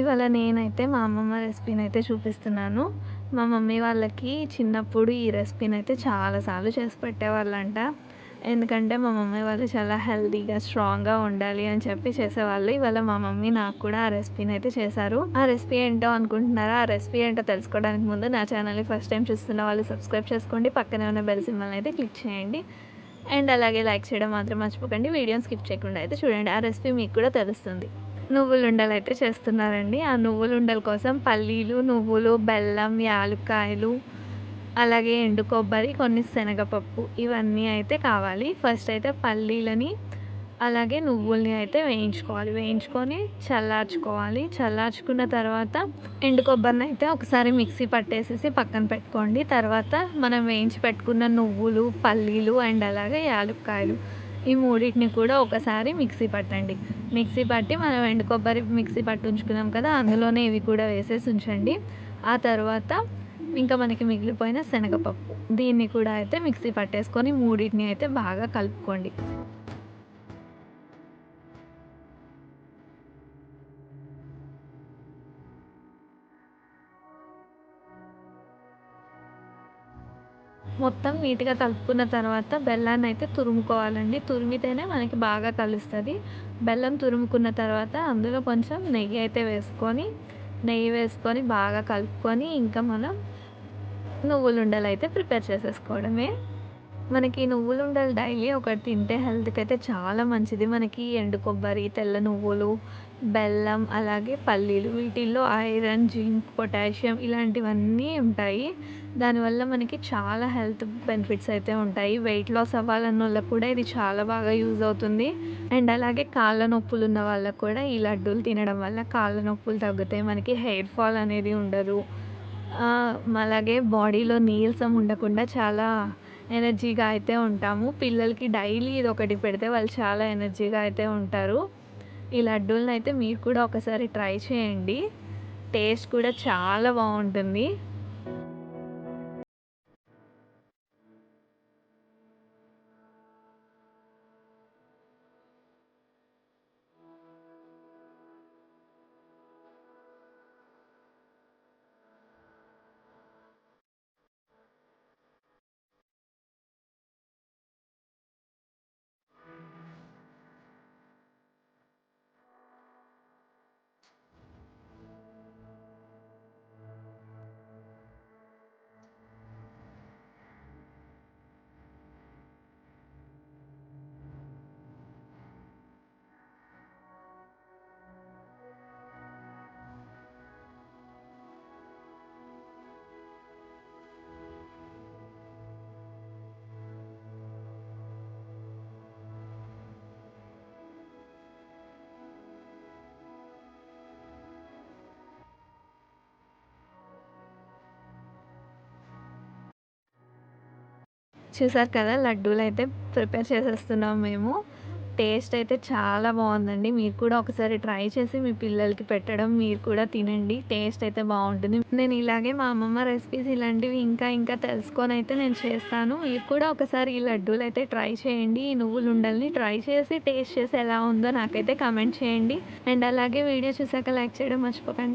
ఇవాళ నేనైతే మా అమ్మమ్మ రెసిపీని అయితే చూపిస్తున్నాను. మా మమ్మీ వాళ్ళకి చిన్నప్పుడు ఈ రెసిపీని అయితే చాలాసార్లు చేసి పెట్టేవాళ్ళంట. ఎందుకంటే మా మమ్మీ వాళ్ళు చాలా హెల్తీగా స్ట్రాంగ్గా ఉండాలి అని చెప్పి చేసేవాళ్ళు. ఇవాళ మా మమ్మీ నాకు కూడా ఆ రెసిపీని అయితే చేశారు. ఆ రెసిపీ ఏంటో అనుకుంటున్నారా? ఆ రెసిపీ ఏంటో తెలుసుకోవడానికి ముందు నా ఛానల్ని ఫస్ట్ టైం చూస్తున్న వాళ్ళు సబ్స్క్రైబ్ చేసుకోండి. పక్కనే ఉన్న బెల్ సింబల్ని అయితే క్లిక్ చేయండి. అండ్ అలాగే లైక్ చేయడం మాత్రం మర్చిపోకండి. వీడియోని స్కిప్ చేయకుండా అయితే చూడండి. ఆ రెసిపీ మీకు కూడా తెలుస్తుంది. నువ్వులు ఉండలు అయితే చేస్తున్నారండి. ఆ నువ్వులు ఉండల కోసం పల్లీలు నువ్వులు బెల్లం యాలుక్కాయలు అలాగే ఎండు కొబ్బరి కొన్ని శనగపప్పు ఇవన్నీ అయితే కావాలి. ఫస్ట్ అయితే పల్లీలని అలాగే నువ్వుల్ని అయితే వేయించుకోవాలి. వేయించుకొని చల్లార్చుకోవాలి. చల్లార్చుకున్న తర్వాత ఎండు కొబ్బరిని అయితే ఒకసారి మిక్సీ పట్టేసేసి పక్కన పెట్టుకోండి. తర్వాత మనం వేయించి పెట్టుకున్న నువ్వులు పల్లీలు అండ్ అలాగే యాలుక్కాయలు ఈ మూడింటిని కూడా ఒకసారి మిక్సీ పట్టండి. మిక్సీ పట్టి మనం ఎండు కొబ్బరి మిక్సీ పట్టి ఉంచుకున్నాం కదా అందులోనే ఇవి కూడా వేసేసి ఉంచండి. ఆ తర్వాత ఇంకా మనకి మిగిలిపోయిన శనగపప్పు. దీన్ని కూడా అయితే మిక్సీ పట్టేసుకొని మూడింటిని అయితే బాగా కలుపుకోండి. మొత్తం నీట్గా కలుపుకున్న తర్వాత బెల్లాన్ని అయితే తురుముకోవాలండి. తురిమితేనే మనకి బాగా కలుస్తుంది బెల్లం తురుముకున్న తర్వాత అందులో కొంచెం నెయ్యి అయితే వేసుకొని నెయ్యి వేసుకొని బాగా కలుపుకొని ఇంకా మనం నువ్వులుండలు అయితే ప్రిపేర్ చేసేసుకోవడమే. మనకి నువ్వులు ఉండాలి డైలీ ఒకటి తింటే హెల్త్కి అయితే చాలా మంచిది. మనకి ఎండు కొబ్బరి తెల్ల నువ్వులు బెల్లం అలాగే పల్లీలు వీటిల్లో ఐరన్ జింక్ పొటాషియం ఇలాంటివన్నీ ఉంటాయి. దానివల్ల మనకి చాలా హెల్త్ బెనిఫిట్స్ అయితే ఉంటాయి. వెయిట్ లాస్ అవ్వాలన్న వాళ్ళకి కూడా ఇది చాలా బాగా యూజ్ అవుతుంది. అండ్ అలాగే కాళ్ళ నొప్పులు ఉన్న వాళ్ళకు కూడా ఈ లడ్డూలు తినడం వల్ల కాళ్ళ నొప్పులు తగ్గుతాయి. మనకి హెయిర్ ఫాల్ అనేది ఉండదు. అలాగే బాడీలో నీరసం ఉండకుండా చాలా ఎనర్జీగా అయితే ఉంటాము. పిల్లలకి డైలీ ఇది ఒకటి పెడితే వాళ్ళు చాలా ఎనర్జీగా అయితే ఉంటారు. ఈ లడ్డూలను అయితే మీరు కూడా ఒకసారి ట్రై చేయండి. టేస్ట్ కూడా చాలా బాగుంటుంది. చూసారు కదా లడ్డూలు అయితే ప్రిపేర్ చేసేస్తున్నాం మేము. టేస్ట్ అయితే చాలా బాగుందండి. మీరు కూడా ఒకసారి ట్రై చేసి మీ పిల్లలకి పెట్టడం మీరు కూడా తినండి. టేస్ట్ అయితే బాగుంటుంది. నేను ఇలాగే మా అమ్మమ్మ రెసిపీస్ ఇలాంటివి ఇంకా ఇంకా తెలుసుకొని అయితే నేను చేస్తాను. మీరు కూడా ఒకసారి ఈ లడ్డూలు అయితే ట్రై చేయండి. ఈ నువ్వులు ఉండల్ని ట్రై చేసి టేస్ట్ చేసి ఎలా ఉందో నాకైతే కమెంట్ చేయండి. అండ్ అలాగే వీడియో చూసాక లైక్ చేయడం మర్చిపోకండి.